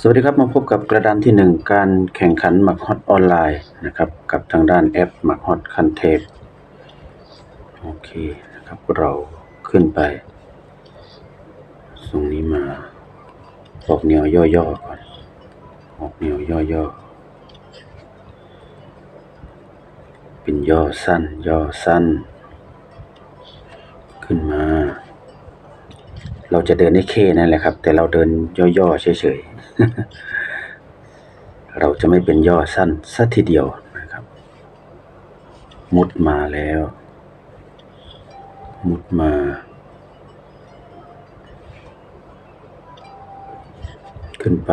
สวัสดีครับมาพบกับกระดานที่หนึ่งการแข่งขันหมักฮอตออนไลน์นะครับกับทางด้านแอปหมักฮอตคันเทปโอเคนะครับเราขึ้นไปตรงนี้มาออกแนวย่อๆก่อนออกแนวย่อๆเป็นย่อสั้น ย่อสั้น ขึ้นมา เราจะเดินให้เคนั่นแหละครับ แต่เราเดินย่อๆเฉยๆ เราจะไม่เป็นย่อสั้นสักทีเดียวนะครับ มุดมาแล้ว มุดมา ขึ้นไป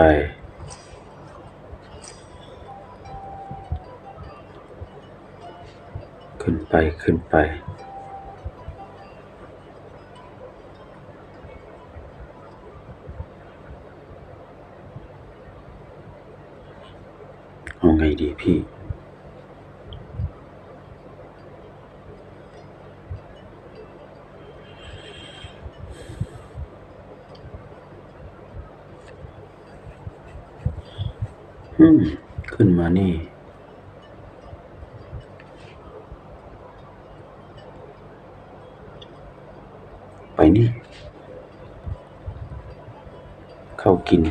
ขึ้นไปขึ้นไป ไงดีพี่อืมขึ้นมานี่ ไปนี่ เข้ากิน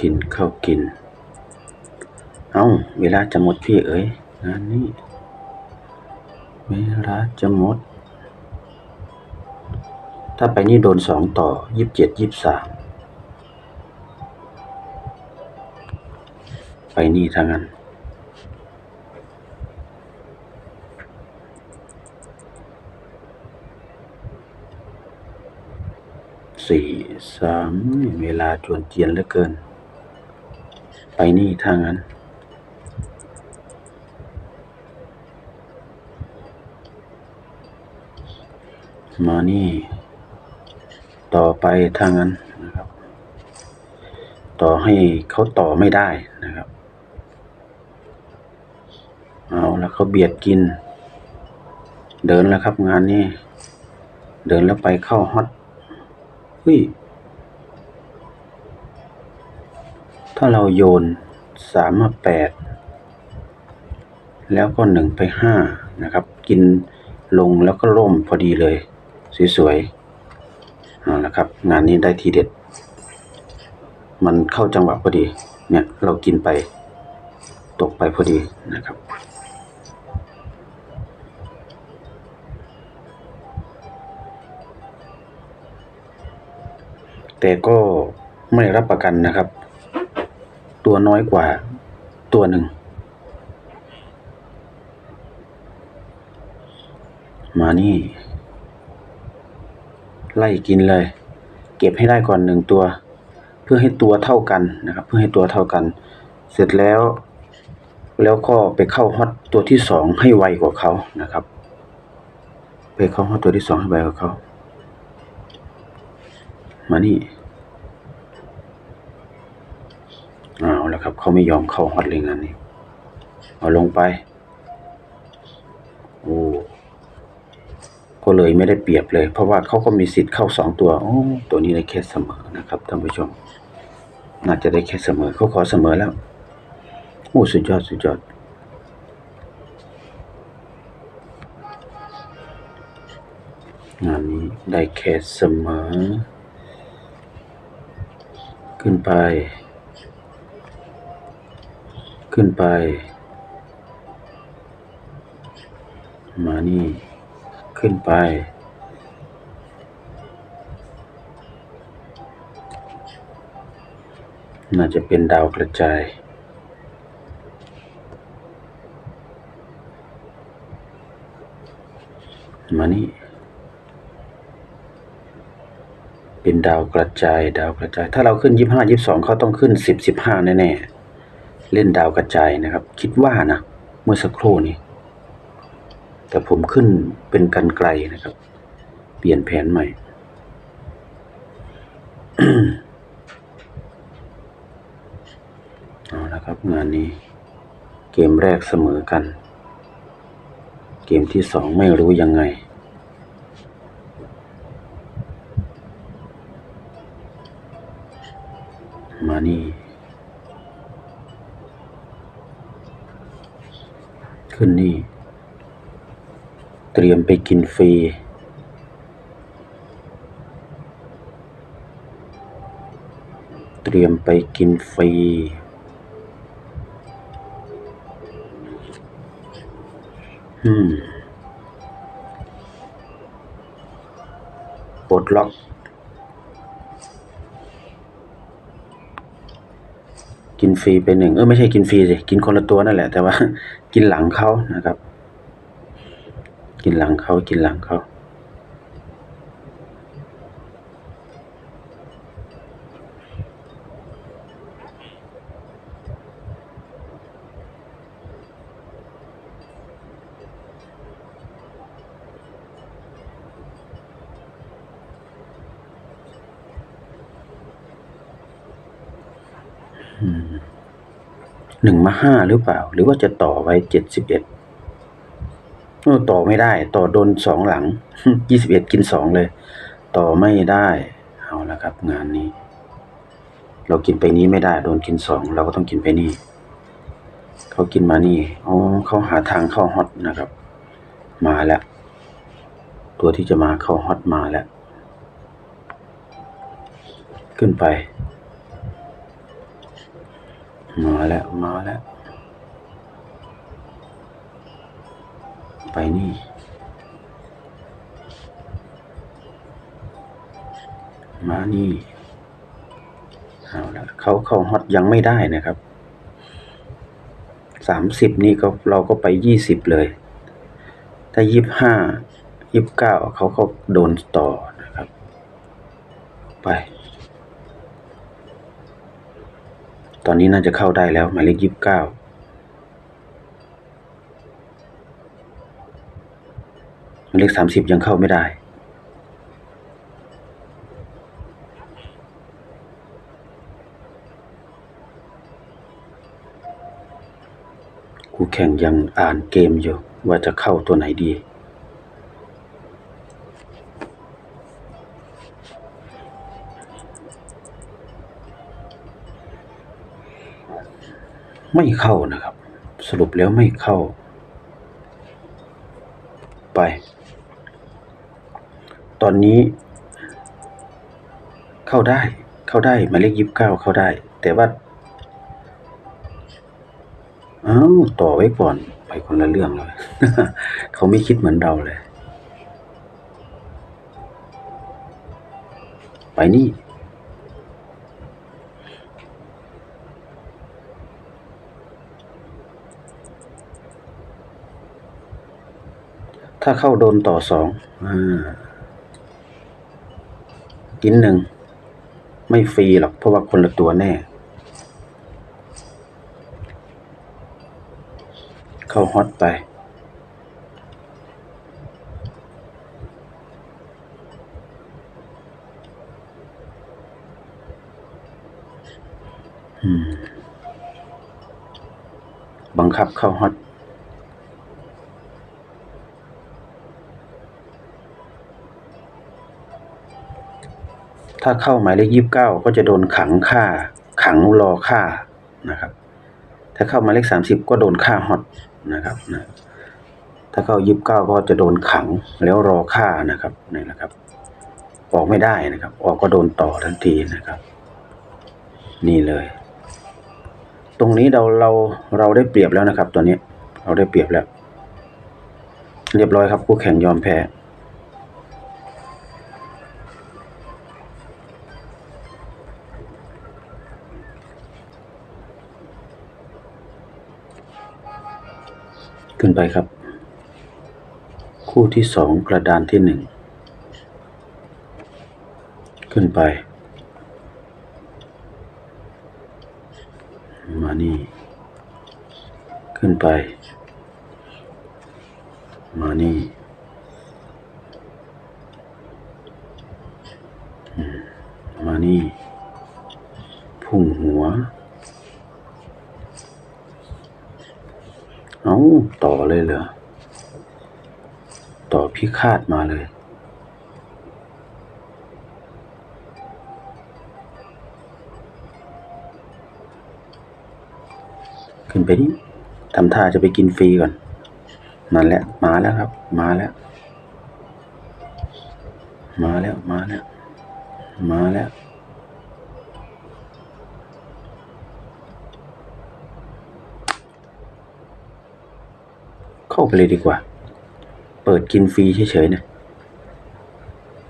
กินเข้ากิน เอาเวลาจะหมดพี่เอ๋ยงานนี้ เวลาจะหมด ถ้าไปนี่โดนสองต่อยี่สิบเจ็ดยี่สิบสามไปนี่ทางนั้นสี่สามเวลาจวนเจียนเหลือเกิน ไปนี่ทางนั้น มานี่ ต่อไปทางนั้นนะครับ ต่อให้เขาต่อไม่ได้นะครับ เอาแล้วเขาเบียดกิน เดินแล้วครับงานนี้ เดินแล้วไปเข้าฮอตเฮ้ย ถ้าเราโยนสามมาแปดแล้วก็หนึ่งไปห้านะครับ กินลงแล้วก็ร่มพอดีเลย สวยๆเอาละครับ งานนี้ได้ทีเด็ด มันเข้าจังหวะพอดี เนี่ยเรากินไป ตกไปพอดีนะครับแต่ก็ไม่รับประกันนะครับ ตัวน้อยกว่าตัวหนึ่ง มานี่ ไล่กินเลย เก็บให้ได้ก่อนหนึ่งตัว เพื่อให้ตัวเท่ากันนะครับ เพื่อให้ตัวเท่ากัน เสร็จแล้ว แล้วก็ไปเข้าฮอตตัวที่สองให้ไวกว่าเขานะครับ ไปเข้าฮอตตัวที่สองให้ไวกว่าเขา มานี่ เอาแล้วครับ เขาไม่ยอมเข้าฮอตเลยงานนี้ เอาลงไป โอ้ก็เลยไม่ได้เปรียบเลย เพราะว่าเขาก็มีสิทธิ์เข้าสองตัวโอ้ตัวนี้ได้แค่เสมอนะครับท่านผู้ชม น่าจะได้แค่เสมอเขาขอเสมอแล้วโอ้สุดยอดสุดยอดงานนี้ได้แค่เสมอ ขึ้นไป ขึ้นไป มานี่ ขึ้นไป น่าจะเป็นดาวกระจาย มานี่ เป็นดาวกระจาย ดาวกระจาย ถ้าเราขึ้นยี่ห้ายี่สองเขาต้องขึ้นสิบสิบห้าแน่ๆ เล่นดาวกระจายนะครับ คิดว่านะ เมื่อสักครู่นี้ แต่ผมขึ้นเป็นกันไกลนะครับ เปลี่ยนแผนใหม่ เอาละครับงานนี้ เกมแรกเสมอกัน เกมที่สองไม่รู้ยังไงมานี่ ขึ้นนี่ เตรียมไปกินฟรี เตรียมไปกินฟรีอืมปลดล็อก กินฟรีไปหนึ่งเออไม่ใช่กินฟรีสิกินคนละตัวนั่นแหละ แต่ว่า กินหลังเขานะครับ กินหลังเขากินหลังเขา หนึ่งมาห้าหรือเปล่า หรือว่าจะต่อไว้เจ็ดสิบเอ็ดต่อไม่ได้ ต่อโดนสองหลังยี่สิบเอ็ดกินสองเลย ต่อไม่ได้ เอาละครับ งานนี้ เรากินไปนี้ไม่ได้ โดนกินสองเราก็ต้องกินไปนี่เขากินมานี่อ๋อเขาหาทางเข้าฮอตนะครับ มาแล้ว ตัวที่จะมาเข้าฮอตมาแล้ว ขึ้นไป มาแล้ว มาแล้ว ไปนี่ มานี่เอาละเขาเข้าฮอตยังไม่ได้นะครับสามสิบนี่ก็เราก็ไปยี่สิบเลย ถ้ายี่บห้ายี่บเก้าเขาก็โดนต่อนะครับ ไป อนนี้น่าจะเข้าได้แล้วหมายเลขยี่สิบเก้าหมายเลขสามสิบยังเข้าไม่ได้คู่แข่งยังอ่านเกมอยู่ว่าจะเข้าตัวไหนดี ไม่เข้านะครับ สรุปแล้วไม่เข้า ไป ตอนนี้ เข้าได้เข้าได้หมายเลขยีิบเก้าเข้าได้ แต่ว่าอ้าวต่อไว้ก่อนไปคนละเรื่องเลยเขาไม่คิดเหมือนเราเลย ไปนี่ ถ้าเข้าโดนต่อสองอ่ากินหนึ่ง ไม่ฟรีหรอก เพราะว่าคนละตัวแน่ เข้าฮอตไป บังคับเข้าฮอต ถ้าเข้าหมายเลขยี่สิบเก้าก็จะโดนขังค่า ขังรอค่านะครับ ถ้าเข้าหมายเลขสามสิบก็โดนค่าฮอตนะครับนะถ้าเข้ายี่สิบเก้าก็จะโดนขังแล้วรอค่านะครับนี่นะครับ ออกไม่ได้นะครับ ออกก็โดนต่อทันทีนะครับ นี่เลย ตรงนี้เราเราเราได้เปรียบแล้วนะครับ ตัวนี้ เราได้เปรียบแล้ว เรียบร้อยครับคู่แข่งยอมแพ้ ขึ้นไปครับ คู่ที่สองกระดานที่หนึ่งขึ้นไป มานี่ ขึ้นไป มานี่มานี่พุ่งหัว เอาต่อเลยเหรอ ต่อพิฆาตมาเลย ขึ้นไปนี่ทำท่าจะไปกินฟรีก่อน นั่นแหละ มาแล้วครับ มาแล้ว มาแล้ว มาแล้ว มาแล้ว เข้าไปเลยดีกว่า เปิดกินฟรีเฉยๆนี่ย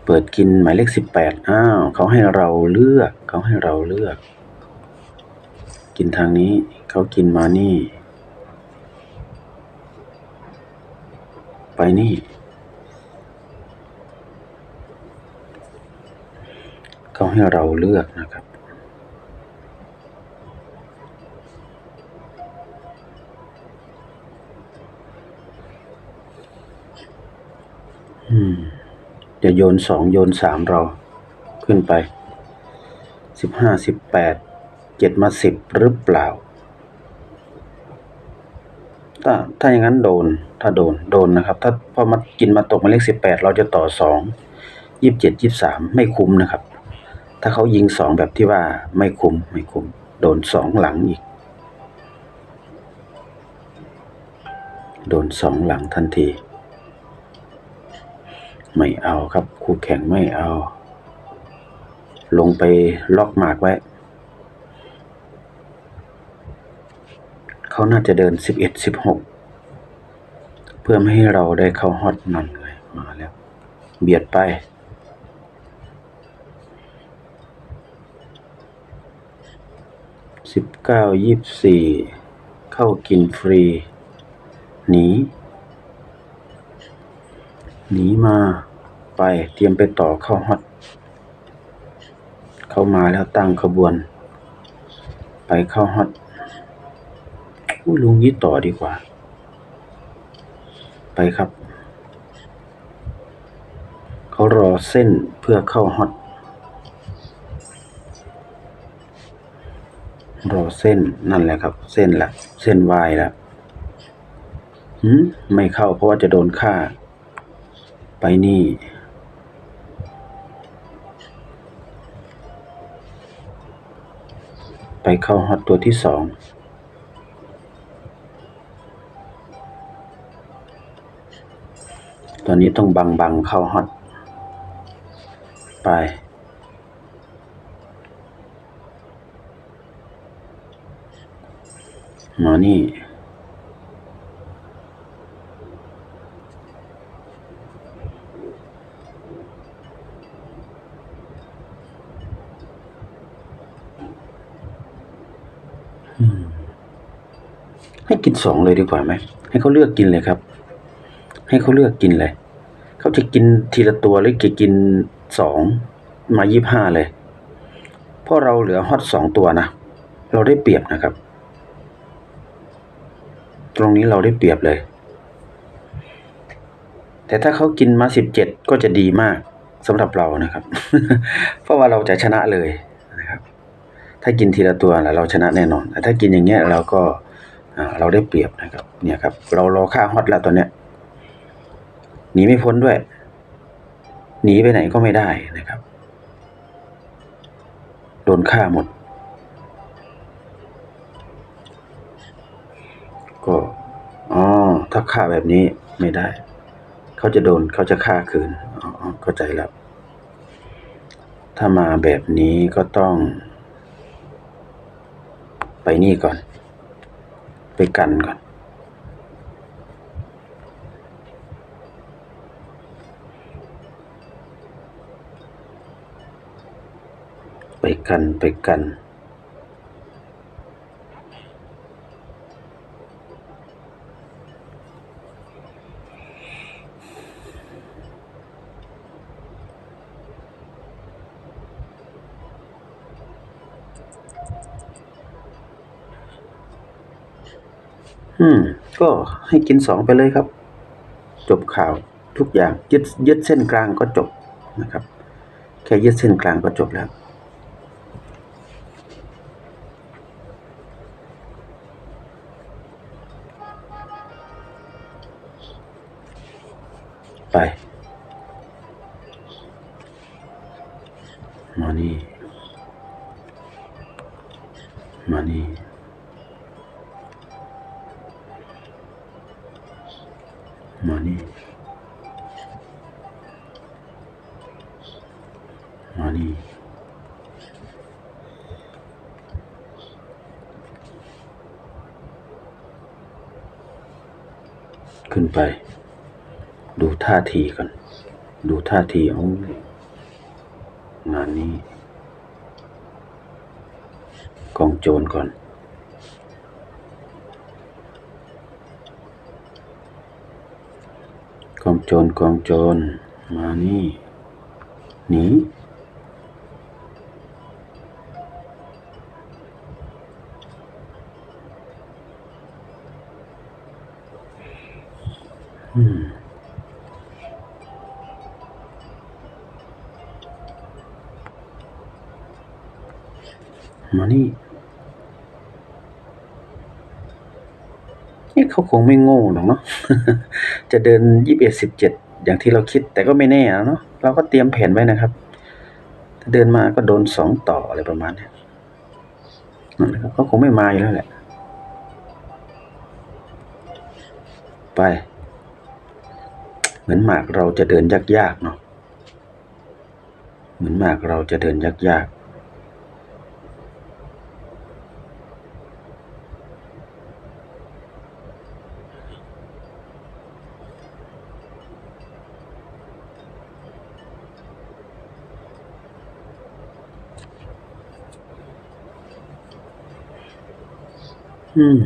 เปิดกินหมายเลขสิบแปดอ้าวเขาให้เราเลือก เขาให้เราเลือก กินทางนี้เขากินมานี่ ไปนี่ เขาให้เราเลือกนะครับ จะโยนสองโยนสามเราขึ้นไปสิบห้าสิบแปดเจ็ดมาสิบหรือเปล่า ถ้าถ้าอย่างนั้นโดนถ้าโดนโดนนะครับ ถ้าพอมากินมาตกมาเลขสิบแปดเราจะต่อสองยี่สิบเจ็ดยี่สิบสามไม่คุ้มนะครับ ถ้าเขายิงสองแบบที่ว่าไม่คุ้มไม่คุ้มโดนสองหลังอีก โดนสองหลังทันที ไม่เอาครับ คู่แข่งไม่เอา ลงไปล็อกหมากไว้ เขาน่าจะเดินสิบเอ็ดสิบหกเพื่อไม่ให้เราได้เข้าฮอตนั่นเลยมาแล้ว เบียดไปสิบเก้ายี่สิบสี่เข้ากินฟรีหนี หนีมาไปเตรียมไปต่อเข้าฮอต เข้ามาแล้วตั้งขบวน ไปเข้าฮอตอู้ลุงนี้ต่อดีกว่า ไปครับ เขารอเส้นเพื่อเข้าฮอตรอเส้นนั่นแหละครับ เส้นละเส้นวายละหืมไม่เข้าเพราะว่าจะโดนฆ่า ไปนี่ไปเข้าฮอตตัวที่สองตอนนี้ต้องบังบังเข้าฮอตไปมอนี่ สองเลยดีกว่าไหมให้เขาเลือกกินเลยครับ ให้เขาเลือกกินเลยเขาจะกินทีละตัวหรือจะกินสองมายี่ห้าเลยเพราะเราเหลือฮอตสองตัวนะเราได้เปรียบนะครับ ตรงนี้เราได้เปรียบเลย แต่ถ้าเขากินมาสิบเจ็ดก็จะดีมากสำหรับเรานะครับ เพราะว่าเราจะชนะเลยนะครับ ถ้ากินทีละตัวเราชนะแน่นอนแต่ถ้ากินอย่างเงี้ยเราก็ เราได้เปรียบนะครับ เนี่ยครับ เรารอค่าฮอตแล้วตอนเนี้ยหนีไม่พ้นด้วย หนีไปไหนก็ไม่ได้นะครับ โดนฆ่าหมด ก็อ๋อถ้าฆ่าแบบนี้ไม่ได้ เขาจะโดนเขาจะฆ่าคืนอ๋อเข้าใจแล้ว ถ้ามาแบบนี้ก็ต้อง ไปนี่ก่อน ไปกัน ก็ให้กินสองไปเลยครับ จบข่าวทุกอย่างยึดยึดเส้นกลางก็จบนะครับ แค่ยึดเส้นกลางก็จบแล้ว ไปมานี่มานี่ ไป ดูท่าทีก่อนดูท่าทีเอางานนี้กองโจรก่อน กองโจรกองโจรมานี่หนี มานี่นี่เขาคงไม่โง่หรอกเนาะ จะเดินยี่สิบเอ็ดสิบเจ็ดอย่างที่เราคิด แต่ก็ไม่แน่นะเนาะ เราก็เตรียมแผนไว้นะครับถ้าเดินมาก็โดนสองต่ออะไรประมาณเนี้ยนั่นแหละครับเขาคงไม่มาอยู่แล้วแหละ ไป เหมือนหมากเราจะเดินยากๆเนาะเหมือนหมากเราจะเดินยากๆอืม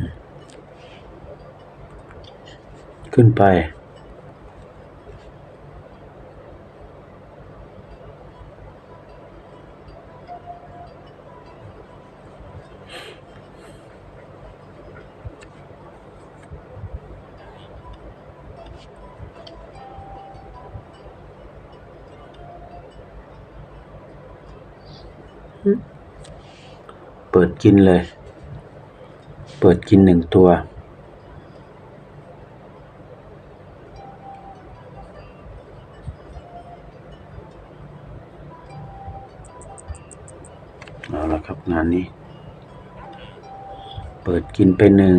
ขึ้นไป เปิดกินเลย เปิดกินหนึ่งตัว เอาละครับงานนี้ เปิดกินไปหนึ่ง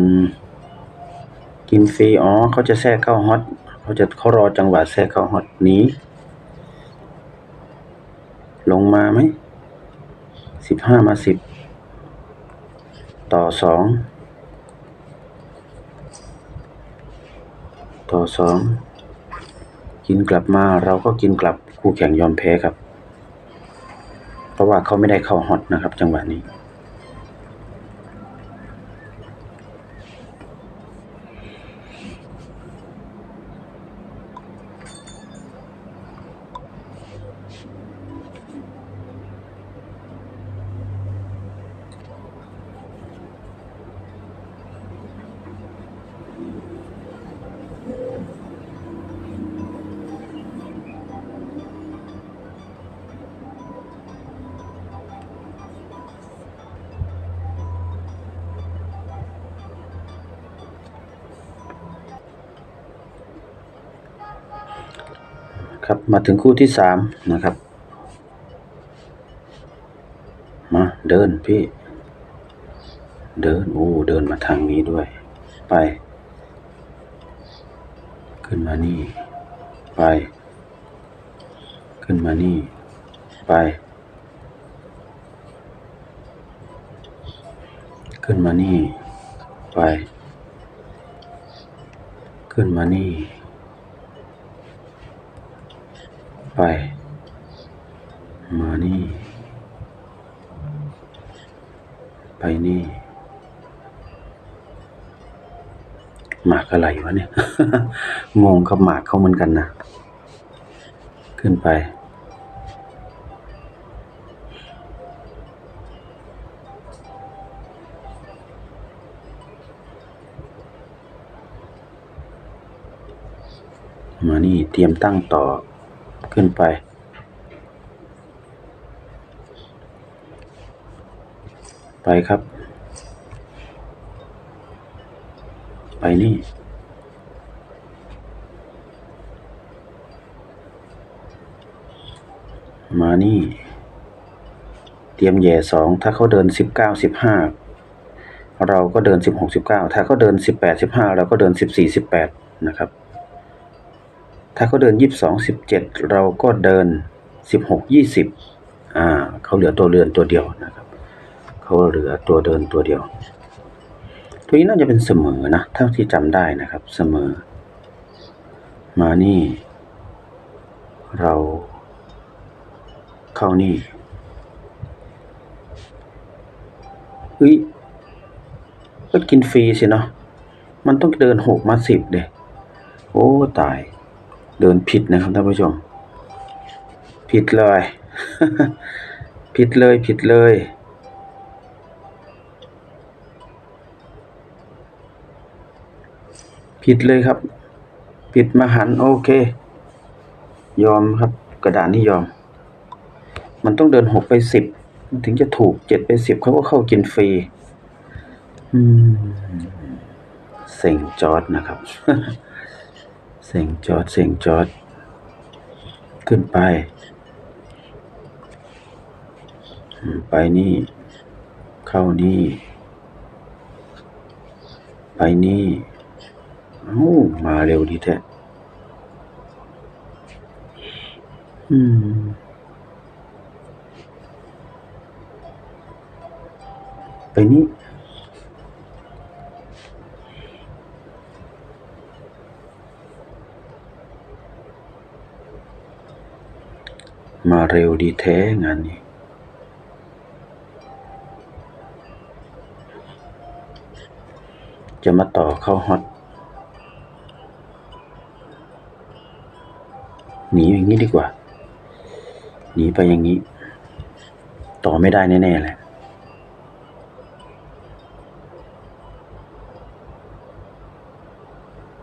กินฟรีอ๋อเขาจะแทรกเข้าฮอตเขาจะเขารอจังหวะแทรกเข้าฮอตนี้ ลงมาไหม สิบห้ามาสิบต่อสองต่อสองกินกลับมาเราก็กินกลับคู่แข่งยอมแพ้ครับ เพราะว่าเขาไม่ได้เข้าฮอตนะครับ จังหวะนี้ มาถึงคู่ที่สามนะครับ มาเดินพี่ เดินโอ้เดินมาทางนี้ด้วย ไป ขึ้นมานี่ ไป ขึ้นมานี่ ไป ขึ้นมานี่ ไป ขึ้นมานี่ ไป มานี่ ไปนี่ หมากอะไรวะเนี่ย งงกับหมากเขาเหมือนกันนะ ขึ้นไป มานี่ เตรียมตั้งต่อ ขึ้นไป ไปครับ ไปนี่มานี่ เตรียมแย่สองถ้าเขาเดินสิบเก้าสิบห้าเราก็เดินสิบหกสิบเก้าถ้าเขาเดินสิบแปดสิบห้าเราก็เดินสิบสี่สิบแปดนะครับ ถ้าเขาเดินยี่สิบสองสิบเจ็ดเราก็เดินสิบหกยี่สิบอ่าเขาเหลือตัวเรือนตัวเดียวนะครับเขาเหลือตัวเดินตัวเดียว ตัวนี้น่าจะเป็นเสมอนะเท่าที่จำได้นะครับเสมอ มานี่ เรา เข้านี่เฮ้ยก็กินฟรีสิเนาะมันต้องเดินหกมาสิบเดยโอ้ตาย เดินผิดนะครับท่านผู้ชม ผิดเลย ผิดเลยผิดเลย ผิดเลยครับ ผิดมาหันโอเค ยอมครับกระดานนี้ยอม มันต้องเดินหกไปสิบถึงจะถูกเจ็ดไปสิบเขาก็เข้ากินฟรีเซ็งจอดนะครับ เซ็งจอดเซ็งจอด ขึ้นไป ไปนี่ เข้านี่ ไปนี่เอ้มาเร็วดีแท้อืมไปนี่ มาเร็วดีแท้งานนี้จะมาต่อเข้าฮอตหนีอย่างนี้ดีกว่า หนีไปอย่างนี้ ต่อไม่ได้แน่ๆแหละ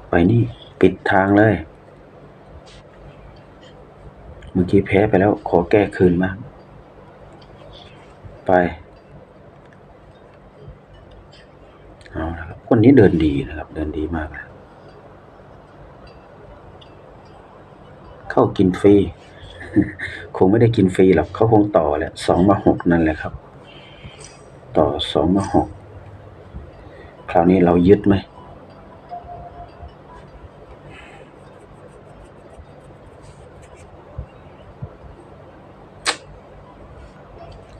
ไปนี่ ปิดทางเลย เมื่อกี้แพ้ไปแล้วขอแก้คืนมางไป เอาละครับคนนี้เดินดีนะครับ เดินดีมากเลยเข้ากินฟรี คงไม่ได้กินฟรีหรอกเขาคงต่อแหละสองมาหกนั่นแหละครับ ต่อสองมาหกคราวนี้เรายึดไหม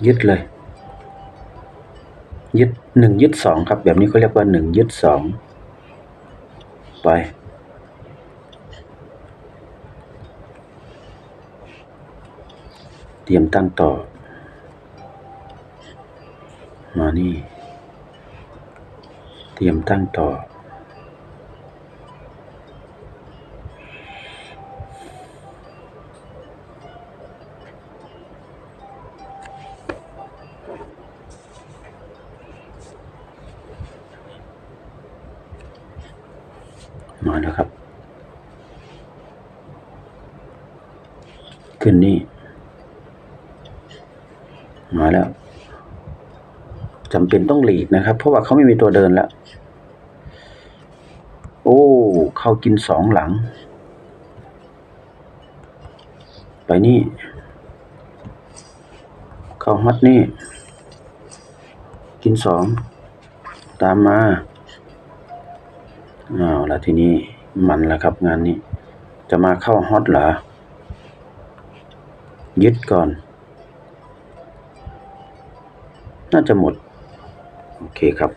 ยึดเลย ยึดหนึ่งยึดสองครับ แบบนี้เขาเรียกว่าหนึ่งยึดสองไป เตรียมตั้งต่อ มานี่ เตรียมตั้งต่อ มาแล้วครับ ขึ้นนี่มาแล้วจำเป็นต้องหลีกนะครับ เพราะว่าเขาไม่มีตัวเดินแล้ว โอ้ เข้ากินสองหลัง ไปนี่ เข้าฮอตนี่ กินสอง ตามมา อ้าวแล้วทีนี้มันแล้วครับงานนี้ จะมาเข้าฮอตเหรอ ยึดก่อน น่าจะหมด โอเคครับ